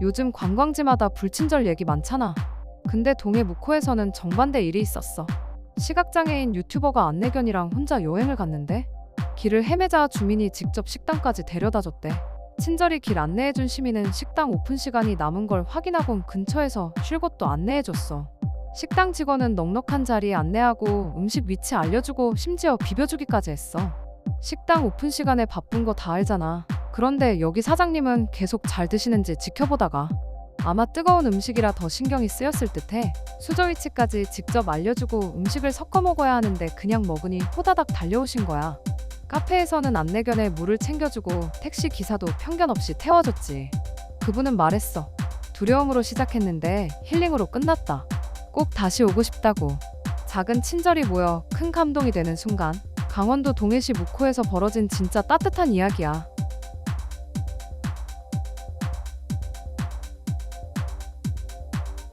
요즘 관광지마다 불친절 얘기 많잖아. 근데 동해 묵호에서는 정반대 일이 있었어. 시각장애인 유튜버가 안내견이랑 혼자 여행을 갔는데 길을 헤매자 주민이 직접 식당까지 데려다 줬대. 친절히 길 안내해준 시민은 식당 오픈 시간이 남은 걸 확인하곤 근처에서 쉴 곳도 안내해줬어. 식당 직원은 넉넉한 자리에 안내하고 음식 위치 알려주고 심지어 비벼주기까지 했어. 식당 오픈 시간에 바쁜 거 다 알잖아. 그런데 여기 사장님은 계속 잘 드시는지 지켜보다가 아마 뜨거운 음식이라 더 신경이 쓰였을 듯해. 수저 위치까지 직접 알려주고 음식을 섞어 먹어야 하는데 그냥 먹으니 호다닥 달려오신 거야. 카페에서는 안내견에 물을 챙겨주고 택시 기사도 편견 없이 태워줬지. 그분은 말했어. 두려움으로 시작했는데 힐링으로 끝났다. 꼭 다시 오고 싶다고. 작은 친절이 모여 큰 감동이 되는 순간. 강원도 동해시 묵호에서 벌어진 진짜 따뜻한 이야기야.